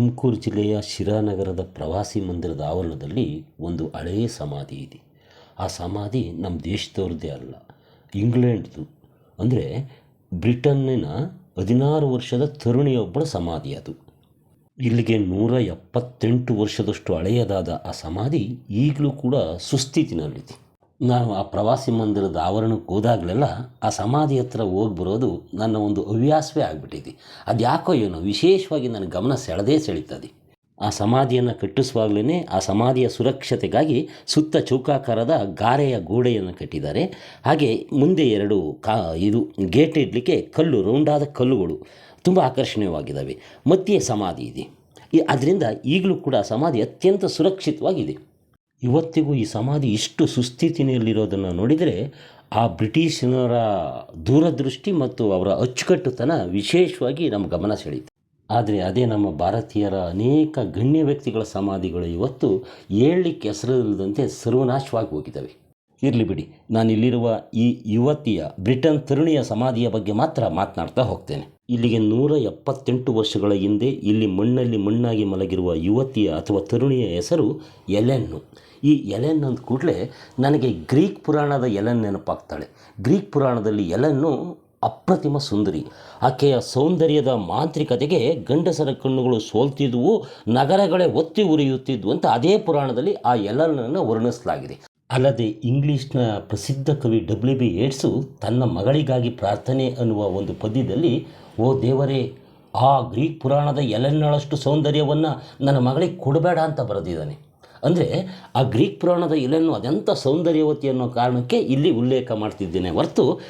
ತುಮಕೂರು ಜಿಲ್ಲೆಯ ಶಿರಾನಗರದ ಪ್ರವಾಸಿ ಮಂದಿರದ ಆವರಣದಲ್ಲಿ ಒಂದು ಹಳೆಯ ಸಮಾಧಿ ಇದೆ. ಆ ಸಮಾಧಿ ನಮ್ಮ ದೇಶದವ್ರದ್ದೇ ಅಲ್ಲ, ಇಂಗ್ಲೆಂಡ್ದು. ಅಂದರೆ ಬ್ರಿಟನ್ನಿನ ಹದಿನಾರು ವರ್ಷದ ತರುಣಿಯೊಬ್ಬಳ ಸಮಾಧಿ ಅದು. ಇಲ್ಲಿಗೆ ನೂರ ಎಪ್ಪತ್ತೆಂಟು ವರ್ಷದಷ್ಟು ಹಳೆಯದಾದ ಆ ಸಮಾಧಿ ಈಗಲೂ ಕೂಡ ಸುಸ್ಥಿತಿನಲ್ಲಿದೆ. ನಾನು ಆ ಪ್ರವಾಸಿ ಮಂದಿರದ ಆವರಣಕ್ಕೆ ಹೋದಾಗಲೆಲ್ಲ ಆ ಸಮಾಧಿ ಹತ್ರ ಹೋಗಿ ಬರೋದು ನನ್ನ ಒಂದು ಹವ್ಯಾಸವೇ ಆಗಿಬಿಟ್ಟಿದೆ. ಅದು ಯಾಕೋ ಏನೋ ವಿಶೇಷವಾಗಿ ನನ್ನ ಗಮನ ಸೆಳೆದೇ ಸೆಳೀತದೆ. ಆ ಸಮಾಧಿಯನ್ನು ಕಟ್ಟಿಸುವಾಗಲೇ ಆ ಸಮಾಧಿಯ ಸುರಕ್ಷತೆಗಾಗಿ ಸುತ್ತ ಚೌಕಾಕಾರದ ಗಾರೆಯ ಗೋಡೆಯನ್ನು ಕಟ್ಟಿದ್ದಾರೆ. ಹಾಗೆ ಮುಂದೆ ಎರಡು ಕಾ ಇದು ಗೇಟ್ ಇಡಲಿಕ್ಕೆ ಕಲ್ಲು, ರೌಂಡಾದ ಕಲ್ಲುಗಳು ತುಂಬ ಆಕರ್ಷಣೀಯವಾಗಿದ್ದಾವೆ. ಮಧ್ಯೆ ಸಮಾಧಿ ಇದೆ. ಅದರಿಂದ ಈಗಲೂ ಕೂಡ ಸಮಾಧಿ ಅತ್ಯಂತ ಸುರಕ್ಷಿತವಾಗಿದೆ. ಇವತ್ತಿಗೂ ಈ ಸಮಾಧಿ ಇಷ್ಟು ಸುಸ್ಥಿತಿನಲ್ಲಿರೋದನ್ನು ನೋಡಿದರೆ ಆ ಬ್ರಿಟಿಷನರ ದೂರದೃಷ್ಟಿ ಮತ್ತು ಅವರ ಅಚ್ಚುಕಟ್ಟುತನ ವಿಶೇಷವಾಗಿ ನಮ್ಮ ಗಮನ ಸೆಳೀತು ಆದರೆ ಅದೇ ನಮ್ಮ ಭಾರತೀಯರ ಅನೇಕ ಗಣ್ಯ ವ್ಯಕ್ತಿಗಳ ಸಮಾಧಿಗಳು ಇವತ್ತು ಏಳಲಿಕ್ಕೆ ಹೆಸರಿಲ್ಲದಂತೆ ಸರ್ವನಾಶವಾಗಿ ಹೋಗಿದ್ದಾವೆ. ಇರಲಿ ಬಿಡಿ. ನಾನಿಲ್ಲಿರುವ ಈ ಯುವತಿಯ ಬ್ರಿಟನ್ ತರುಣಿಯ ಸಮಾಧಿಯ ಬಗ್ಗೆ ಮಾತ್ರ ಮಾತನಾಡ್ತಾ ಹೋಗ್ತೇನೆ. ಇಲ್ಲಿಗೆ ನೂರ ಎಪ್ಪತ್ತೆಂಟು ವರ್ಷಗಳ ಹಿಂದೆ ಇಲ್ಲಿ ಮಣ್ಣಲ್ಲಿ ಮಣ್ಣಾಗಿ ಮಲಗಿರುವ ಯುವತಿಯ ಅಥವಾ ತರುಣಿಯ ಹೆಸರು ಎಲೆನ್ನು. ಈ ಎಲೆನ್ ಅಂದ ಕೂಡಲೇ ನನಗೆ ಗ್ರೀಕ್ ಪುರಾಣದ ಎಲೆನ್ ನೆನಪಾಗ್ತಾಳೆ. ಗ್ರೀಕ್ ಪುರಾಣದಲ್ಲಿ ಎಲೆನ್ನು ಅಪ್ರತಿಮ ಸುಂದರಿ. ಆಕೆಯ ಸೌಂದರ್ಯದ ಮಾಂತ್ರಿಕತೆಗೆ ಗಂಡಸರ ಕಣ್ಣುಗಳು ಸೋಲ್ತಿದ್ವು, ನಗರಗಳೇ ಒತ್ತಿ ಉರಿಯುತ್ತಿದ್ವು ಅಂತ ಅದೇ ಪುರಾಣದಲ್ಲಿ ಆ ಎಲನನ್ನು ವರ್ಣಿಸಲಾಗಿದೆ. ಅಲ್ಲದೆ ಇಂಗ್ಲೀಷ್ನ ಪ್ರಸಿದ್ಧ ಕವಿ ಡಬ್ಲ್ಯೂ ಬಿ ಏಡ್ಸು ತನ್ನ ಮಗಳಿಗಾಗಿ ಪ್ರಾರ್ಥನೆ ಅನ್ನುವ ಒಂದು ಪದ್ಯದಲ್ಲಿ, ಓ ದೇವರೇ, ಆ ಗ್ರೀಕ್ ಪುರಾಣದ ಎಲೆನ್ನಳಷ್ಟು ಸೌಂದರ್ಯವನ್ನು ನನ್ನ ಮಗಳಿಗೆ ಕೊಡಬೇಡ ಅಂತ ಬರೆದಿದ್ದಾನೆ. ಅಂದರೆ ಆ ಗ್ರೀಕ್ ಪುರಾಣದ ಎಲೆಯನ್ನು ಅದೆಂಥ ಸೌಂದರ್ಯವತಿ ಅನ್ನೋ ಕಾರಣಕ್ಕೆ ಇಲ್ಲಿ ಉಲ್ಲೇಖ ಮಾಡ್ತಿದ್ದೇನೆ ಹೊರತು,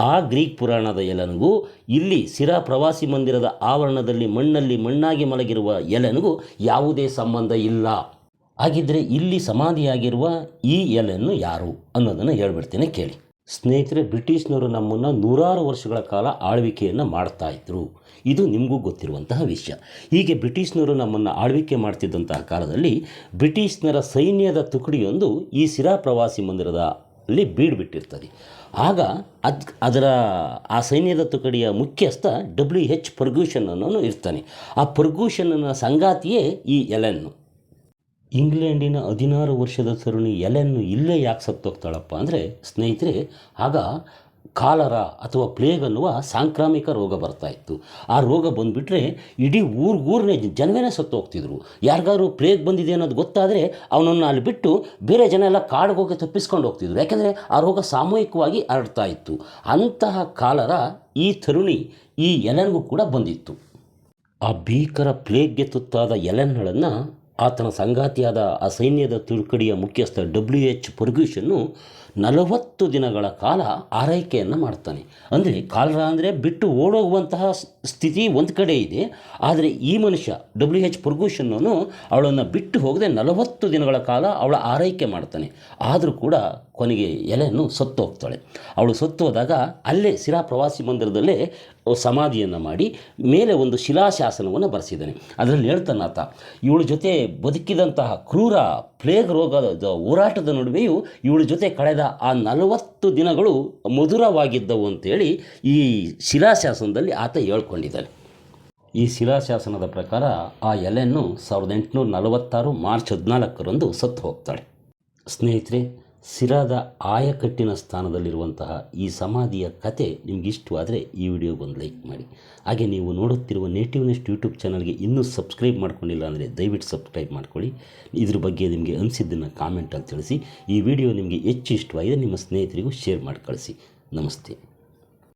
ಆ ಗ್ರೀಕ್ ಪುರಾಣದ ಎಲೆನಿಗೂ, ಇಲ್ಲಿ ಸಿರಾ ಪ್ರವಾಸಿ ಮಂದಿರದ ಆವರಣದಲ್ಲಿ ಮಣ್ಣಲ್ಲಿ ಮಣ್ಣಾಗಿ ಮಲಗಿರುವ ಎಲೆನಿಗೂ ಯಾವುದೇ ಸಂಬಂಧ ಇಲ್ಲ. ಹಾಗಿದ್ದರೆ ಇಲ್ಲಿ ಸಮಾಧಿಯಾಗಿರುವ ಈ ಎಲೆಯನ್ನು ಯಾರು ಅನ್ನೋದನ್ನು ಹೇಳ್ಬಿಡ್ತೇನೆ ಕೇಳಿ. ಸ್ನೇಹಿತರೆ, ಬ್ರಿಟಿಷ್ನವರು ನಮ್ಮನ್ನು ನೂರಾರು ವರ್ಷಗಳ ಕಾಲ ಆಳ್ವಿಕೆಯನ್ನು ಮಾಡ್ತಾ ಇದ್ದರು ಇದು ನಿಮಗೂ ಗೊತ್ತಿರುವಂತಹ ವಿಷಯ. ಹೀಗೆ ಬ್ರಿಟಿಷ್ನವರು ನಮ್ಮನ್ನು ಆಳ್ವಿಕೆ ಮಾಡ್ತಿದ್ದಂತಹ ಕಾಲದಲ್ಲಿ ಬ್ರಿಟಿಷ್ನರ ಸೈನ್ಯದ ತುಕಡಿಯೊಂದು ಈ ಸಿರಾ ಪ್ರವಾಸಿ ಮಂದಿರದ ಅಲ್ಲಿ ಬೀಡ್ಬಿಟ್ಟಿರ್ತದೆ. ಆಗ ಅದ್ ಅದರ ಆ ಸೈನ್ಯದ ತುಕಡಿಯ ಮುಖ್ಯಸ್ಥ ಡಬ್ಲ್ಯೂ ಎಚ್ ಪರ್ಗೂಷನ್ ಅನ್ನೋನು ಇರ್ತಾನೆ. ಆ ಪರ್ಗೂಷನ್ನ ಸಂಗಾತಿಯೇ ಈ ಎಲೆನ್ನು. ಇಂಗ್ಲೆಂಡಿನ ಹದಿನಾರು ವರ್ಷದ ತರುಣಿ ಎಲೆನ್ನು ಇಲ್ಲೇ ಯಾಕೆ ಸತ್ತೋಗ್ತಾಳಪ್ಪ ಅಂದರೆ ಸ್ನೇಹಿತರೆ, ಆಗ ಕಾಲರ ಅಥವಾ ಪ್ಲೇಗ್ ಅನ್ನುವ ಸಾಂಕ್ರಾಮಿಕ ರೋಗ ಬರ್ತಾ ಇತ್ತು. ಆ ರೋಗ ಬಂದುಬಿಟ್ರೆ ಇಡೀ ಊರಿಗೂರನೇ ಜನವೇನೇ ಸತ್ತು ಹೋಗ್ತಿದ್ರು ಯಾರಿಗಾದ್ರು ಪ್ಲೇಗ್ ಬಂದಿದೆ ಅನ್ನೋದು ಗೊತ್ತಾದರೆ ಅವನನ್ನು ಅಲ್ಲಿ ಬಿಟ್ಟು ಬೇರೆ ಜನ ಎಲ್ಲ ಕಾಡಿಗೆ ಹೋಗಿ ತಪ್ಪಿಸ್ಕೊಂಡು ಹೋಗ್ತಿದ್ರು. ಯಾಕೆಂದರೆ ಆ ರೋಗ ಸಾಮೂಹಿಕವಾಗಿ ಹರಡ್ತಾ ಇತ್ತು. ಅಂತಹ ಕಾಲರ ಈ ತರುಣಿ ಈ ಎಲೆನ್ಗೂ ಕೂಡ ಬಂದಿತ್ತು. ಆ ಭೀಕರ ಪ್ಲೇಗ್ಗೆ ತುತ್ತಾದ ಎಲೆನ್ಗಳನ್ನು ಆತನ ಸಂಗಾತಿಯಾದ ಆ ಸೈನ್ಯದ ತುರ್ಕಡಿಯ ಮುಖ್ಯಸ್ಥ ಡಬ್ಲ್ಯೂ ಎಚ್ ಪರ್ಗ್ಯೂಷನ್ನು ನಲವತ್ತು ದಿನಗಳ ಕಾಲ ಆರೈಕೆಯನ್ನು ಮಾಡ್ತಾನೆ. ಅಂದರೆ ಕಾಲರ ಅಂದರೆ ಬಿಟ್ಟು ಓಡೋಗುವಂತಹ ಸ್ಥಿತಿ ಒಂದು ಕಡೆ ಇದೆ. ಆದರೆ ಈ ಮನುಷ್ಯ ಡಬ್ಲ್ಯೂ ಎಚ್ ಪುರ್ಗೂಷನ್ನು ಅವಳನ್ನು ಬಿಟ್ಟು ಹೋಗದೆ ನಲವತ್ತು ದಿನಗಳ ಕಾಲ ಅವಳ ಆರೈಕೆ ಮಾಡ್ತಾನೆ. ಆದರೂ ಕೂಡ ಕೊನೆಗೆ ಎಲೆಯನ್ನು ಸತ್ತು ಹೋಗ್ತಾಳೆ. ಅವಳು ಸತ್ತು ಹೋದಾಗ ಅಲ್ಲೇ ಸಿರಾ ಪ್ರವಾಸಿ ಮಂದಿರದಲ್ಲೇ ಸಮಾಧಿಯನ್ನು ಮಾಡಿ ಮೇಲೆ ಒಂದು ಶಿಲಾಶಾಸನವನ್ನು ಬರೆಸಿದ್ದಾನೆ. ಅದರಲ್ಲಿ ಹೇಳ್ತಾನೆ ಇವಳ ಜೊತೆ ಬದುಕಿದಂತಹ ಕ್ರೂರ ಪ್ಲೇಗ್ ರೋಗದ ಹೋರಾಟದ ನಡುವೆಯೂ ಇವಳ ಜೊತೆ ಕಳೆದ ಆ ನಲವತ್ತು ದಿನಗಳು ಮಧುರವಾಗಿದ್ದವು ಅಂತೇಳಿ ಈ ಶಿಲಾಶಾಸನದಲ್ಲಿ ಆತ ಹೇಳ್ಕೊಂಡಿದ್ದಾನೆ. ಈ ಶಿಲಾಶಾಸನದ ಪ್ರಕಾರ ಆ ಎಲೆಯನ್ನು ಸಾವಿರದ ಎಂಟುನೂರ ನಲವತ್ತಾರು ಮಾರ್ಚ್ ಹದಿನಾಲ್ಕರಂದು ಸತ್ತು ಹೋಗ್ತಾಳೆ. ಸ್ನೇಹಿತರೆ ಸಿರಾದ ಆಯಕಟ್ಟಿನ ಸ್ಥಾನದಲ್ಲಿರುವಂತಹ ಈ ಸಮಾಧಿಯ ಕತೆ ನಿಮ್ಗೆ ಇಷ್ಟವಾದರೆ ಈ ವಿಡಿಯೋಗೊಂದು ಲೈಕ್ ಮಾಡಿ. ಹಾಗೆ ನೀವು ನೋಡುತ್ತಿರುವ ನೇಟಿವ್ ನೆಸ್ಟ್ ಯೂಟ್ಯೂಬ್ ಚಾನಲ್ಗೆ ಇನ್ನೂ ಸಬ್ಸ್ಕ್ರೈಬ್ ಮಾಡ್ಕೊಂಡಿಲ್ಲ ಅಂದರೆ ದಯವಿಟ್ಟು ಸಬ್ಸ್ಕ್ರೈಬ್ ಮಾಡ್ಕೊಳ್ಳಿ. ಇದ್ರ ಬಗ್ಗೆ ನಿಮಗೆ ಅನಿಸಿದ್ದನ್ನು ಕಾಮೆಂಟಲ್ಲಿ ತಿಳಿಸಿ. ಈ ವಿಡಿಯೋ ನಿಮಗೆ ಹೆಚ್ಚು ಇಷ್ಟವಾಗಿದೆ ನಿಮ್ಮ ಸ್ನೇಹಿತರಿಗೂ ಶೇರ್ ಮಾಡಿ ಕಳಿಸಿ. ನಮಸ್ತೆ.